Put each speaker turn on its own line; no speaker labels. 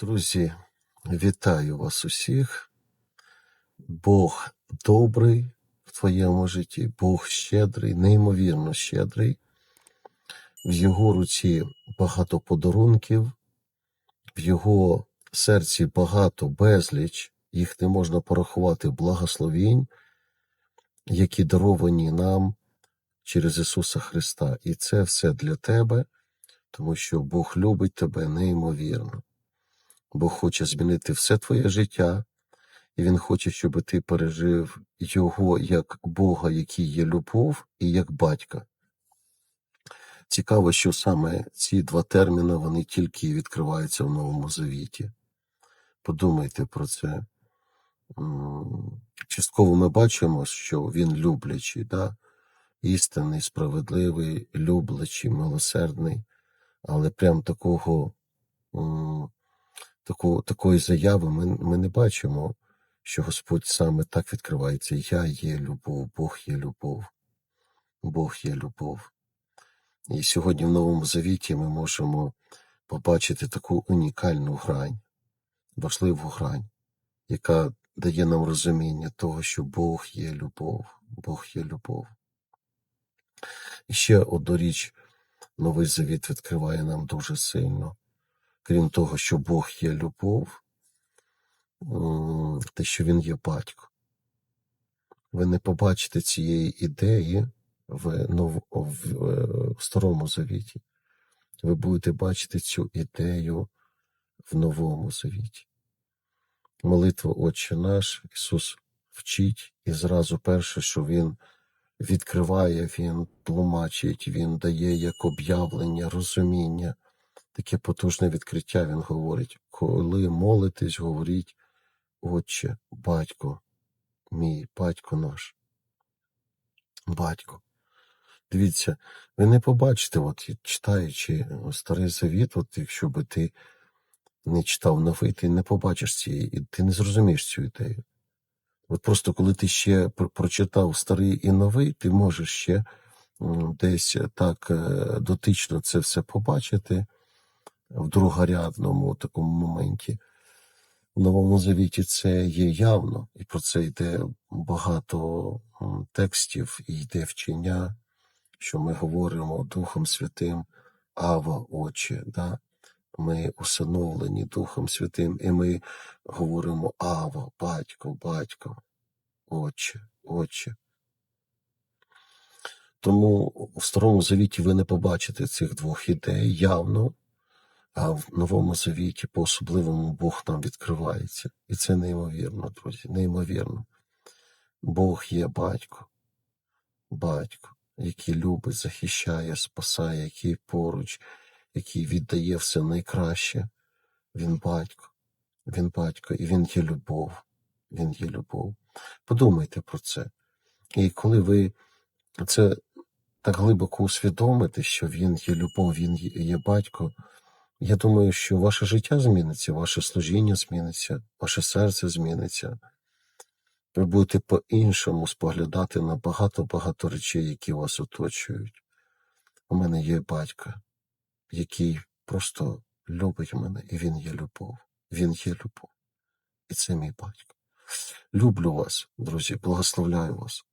Друзі, вітаю вас усіх. Бог добрий в твоєму житті, Бог щедрий, неймовірно щедрий. В його руці багато подарунків, в його серці багато безліч, їх не можна порахувати благословінь, які даровані нам через Ісуса Христа. І це все для тебе, тому що Бог любить тебе неймовірно. Бог хоче змінити все твоє життя, і Він хоче, щоб ти пережив Його як Бога, який є любов, і як батька. Цікаво, що саме ці два терміни вони тільки відкриваються в Новому Завіті. Подумайте про це. Частково ми бачимо, що він люблячий, да? істинний, справедливий, люблячий, милосердний, але прям такого, такого такої заяви ми, ми не бачимо, що Господь саме так відкривається. Я є любов, Бог є любов, Бог є любов. І сьогодні в Новому Завіті ми можемо побачити таку унікальну грань, важливу грань, яка дає нам розуміння того, що Бог є любов, Бог є любов. І ще одну річ Новий Завіт відкриває нам дуже сильно. Крім того, що Бог є любов, те, що Він є батько. Ви не побачите цієї ідеї в, нов... е, в Старому Завіті. Ви будете бачити цю ідею в Новому Завіті. Молитва Отче наш, Ісус вчить, і зразу перше, що Він відкриває, Він тлумачить, Він дає як об'явлення, розуміння, таке потужне відкриття. Він говорить, коли молитесь, говоріть, Отче, батько, мій батько наш. Батько. Дивіться, ви не побачите, от читаючи старий завіт, от якщо би ти не читав новий, ти не побачиш цієї, ти не зрозумієш цю ідею. От просто коли ти ще прочитав старий і новий, ти можеш ще десь так е, дотично це все побачити в другорядному такому моменті. В Новому Завіті це є явно, і про це йде багато текстів, і йде вчення, що ми говоримо Духом Святим, Ава, Отче. Да? Ми усиновлені Духом Святим, і ми говоримо Ава, батько, батько, Отче, Отче. Тому в Старому Завіті ви не побачите цих двох ідей явно, а в Новому Завіті по-особливому Бог нам відкривається. І це неймовірно, друзі, неймовірно. Бог є батько, батько, який любить, захищає, спасає, який поруч, який віддає все найкраще. Він батько, він батько, і він є любов. Він є любов. Подумайте про це. І коли ви це так глибоко усвідомите, що він є любов, він є батько, я думаю, що ваше життя зміниться, ваше служіння зміниться, ваше серце зміниться. Ви будете по-іншому споглядати на багато-багато речей, які вас оточують. У мене є батько, який просто любить мене, і він є любов. Він є любов. І це мій батько. Люблю вас, друзі, благословляю вас.